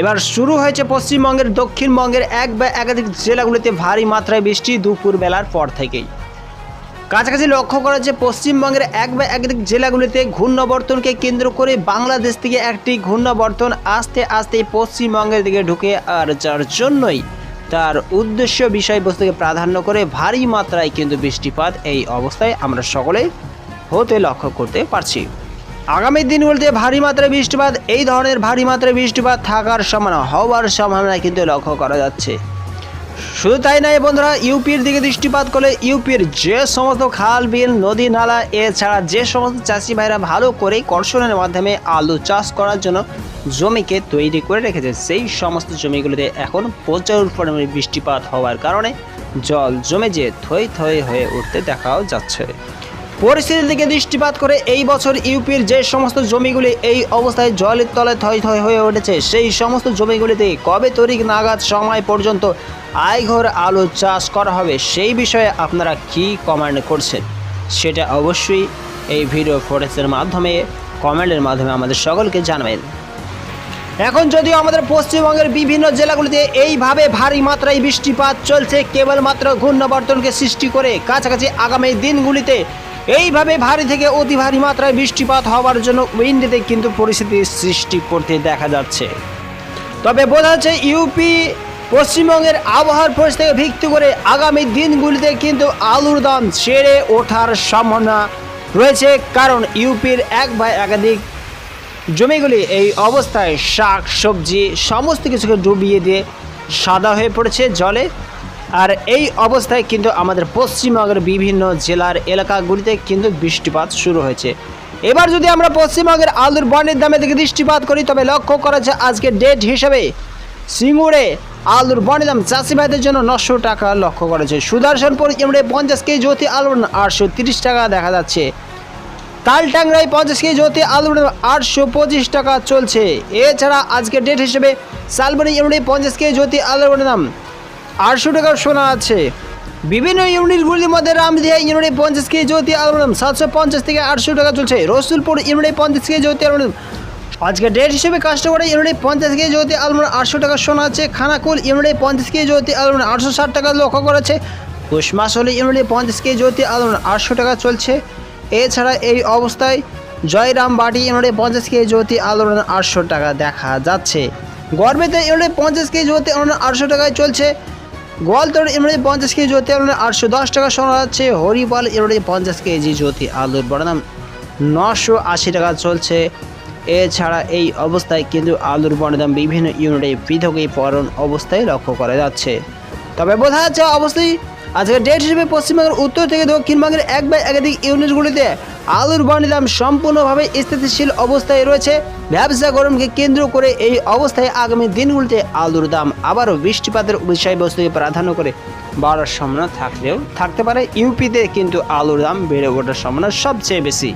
এবার শুরু হয়েছে পশ্চিমবঙ্গের, দক্ষিণবঙ্গের এক বা একাধিক জেলাগুলিতে ভারী মাত্রায় বৃষ্টি দুপুর বেলার পর থেকেই। কাছাকাছি লক্ষ্য করা যে পশ্চিমবঙ্গের এক বা একাধিক জেলাগুলিতে ঘূর্ণাবর্তনকে কেন্দ্র করে বাংলাদেশ থেকে একটি ঘূর্ণাবর্তন আস্তে আস্তে পশ্চিমবঙ্গের দিকে ঢুকে আর যার জন্যই তার উদ্দেশ্য বিষয়বস্তুকে প্রাধান্য করে ভারী মাত্রায় কিন্তু বৃষ্টিপাত এই অবস্থায় আমরা সকলেই হতে লক্ষ্য করতে পারছি। আগামী দিনগুলিতে ভারী মাত্রায় বৃষ্টিপাত, এই ধরনের ভারী মাত্রায় বৃষ্টিপাত থাকার সম্ভাবনা, হওয়ার সম্ভাবনা কিন্তু লক্ষ্য করা যাচ্ছে। শুধু তাই নয় বন্ধুরা, ইউপির দিকে দৃষ্টিপাত করলে ইউপির যে সমস্ত খাল, বিল, নদী, নালা, এছাড়া যে সমস্ত চাষি ভাইরা ভালো করে কর্ষণের মাধ্যমে আলু চাষ করার জন্য জমিকে তৈরি করে রেখেছে, সেই সমস্ত জমিগুলিতে এখন প্রচুর পরিমাণে বৃষ্টিপাত হওয়ার কারণে জল জমে যে থই থই হয়ে উঠতে দেখাও যাচ্ছে। পরিস্থিতির দিকে দৃষ্টিপাত করে এই বছর ইউপির যে সমস্ত জমিগুলি এই অবস্থায় জলের তলে থয় থই হয়ে উঠেছে, সেই সমস্ত জমিগুলিতে কবে তরিক নাগাদ সময় পর্যন্ত আইঘর আলু চাষ করা হবে, সেই বিষয়ে আপনারা কি কমেন্ট করছেন? সেটা অবশ্যই এই ভিডিও ফোটেজের মাধ্যমে, কমেন্টের মাধ্যমে আমাদের সকলকে জানাবেন। এখন যদিও আমাদের পশ্চিমবঙ্গের বিভিন্ন জেলাগুলিতে এইভাবে ভারী মাত্রায় বৃষ্টিপাত চলছে, কেবলমাত্র ঘূর্ণাবর্তনকে সৃষ্টি করে কাছাকাছি আগামী দিনগুলিতে এইভাবে ভারী থেকে অতি ভারী মাত্রায় বৃষ্টিপাত হওয়ার জন্য উইন্ডিতে কিন্তু পরিস্থিতি সৃষ্টি করতে দেখা যাচ্ছে। তবে বোঝা যাচ্ছে ইউপি পশ্চিমবঙ্গের আবহাওয়ার পরিস্থিতিকে ভিত্তি করে আগামী দিনগুলিতে কিন্তু আলুর দাম সেরে ওঠার সম্ভাবনা রয়েছে, কারণ ইউপির এক বা একাধিক জমিগুলি এই অবস্থায় শাক, সবজি, সমস্ত কিছুকে ডুবিয়ে দিয়ে সাদা হয়ে পড়েছে জলে। আর এই অবস্থায় কিন্তু আমাদের পশ্চিমবঙ্গের বিভিন্ন জেলার এলাকাগুলিতে কিন্তু বৃষ্টিপাত শুরু হয়েছে। এবার যদি আমরা পশ্চিমবঙ্গের আলুর বনের দামে থেকে দৃষ্টিপাত করি, তবে লক্ষ্য করা যায় আজকে ডেট হিসেবে সিঙ্গুরে আলুর বনের দাম চাষি ভাইদের জন্য নশো টাকা লক্ষ্য করেছে সুদর্শনপুর ইমড়ে পঞ্চাশ কেজি জ্যোতি আলুর আটশো তিরিশ টাকা দেখা যাচ্ছে। তালটাংরাই পঞ্চাশ কেজি জ্যোতি আলুর আটশো পঁচিশ টাকা চলছে। এছাড়া আজকে ডেট হিসেবে শালবনি ইউনিট পঞ্চাশ কেজি জ্যোতি আলুর দাম আটশো টাকা সোনা আছে। বিভিন্ন ইউনিটগুলির মধ্যে রামদিয়া ইউনিট পঞ্চাশ কেজি জ্যোতি দাম সাতশো পঞ্চাশ থেকে আটশো টাকা চলছে। রসুলপুর ইউনিট পঞ্চাশ কেজি জ্যোতি দাম। আজকে ডেট হিসেবে কাস্টমার ইউনিট পঞ্চাশ কেজি জ্যোতি আলুর আটশো টাকা সোনা আছে। খানাকুল ইউনিট পঞ্চাশ কেজি জ্যোতি আলুর আটশো ষাট টাকা লক্ষ্য করেছে। কুশমাসলি ইউনিট পঞ্চাশ কেজি জ্যোতি আলুর আটশো টাকা চলছে। এছাড়া এই অবস্থায় জয়রাম বাটি ইউনিটে পঞ্চাশ কেজি জ্যোতি আলোড়ন আটশো টাকা দেখা যাচ্ছে। গড়বেতে ইউনিটে পঞ্চাশ কেজি জ্যোতি আলোড়ন আটশো টাকায় চলছে। গোয়ালতোড় এমনি পঞ্চাশ কেজি জ্যোতি আলু আটশো দশ টাকা শোনা যাচ্ছে হরিপাল এমনি পঞ্চাশ কেজি জ্যোতি আলুর বর্ণাম নশো আশি টাকা চলছে। এছাড়া এই অবস্থায় কিন্তু আলুর বড়দাম বিভিন্ন ইউনিটে পৃথকই পরন অবস্থায় লক্ষ্য করা যাচ্ছে। তবে বোঝা যাচ্ছে অবশ্যই আজকে ডেট হিসেবে পশ্চিমবঙ্গের উত্তর থেকে দক্ষিণবঙ্গের এক বা একাধিক ইউনিটগুলিতে আলুর বাণী দাম সম্পূর্ণভাবে স্থিতিশীল অবস্থায় রয়েছে। ব্যবসা গরমকে কেন্দ্র করে এই অবস্থায় আগামী দিনগুলিতে আলুর দাম আবারও বৃষ্টিপাতের বিষয়বস্তুকে প্রাধান্য করে বাড়ার সম্ভাবনা থাকলেও থাকতে পারে। ইউপিতে কিন্তু আলুর দাম বেড়ে ওঠার সম্ভাবনা সবচেয়ে বেশি।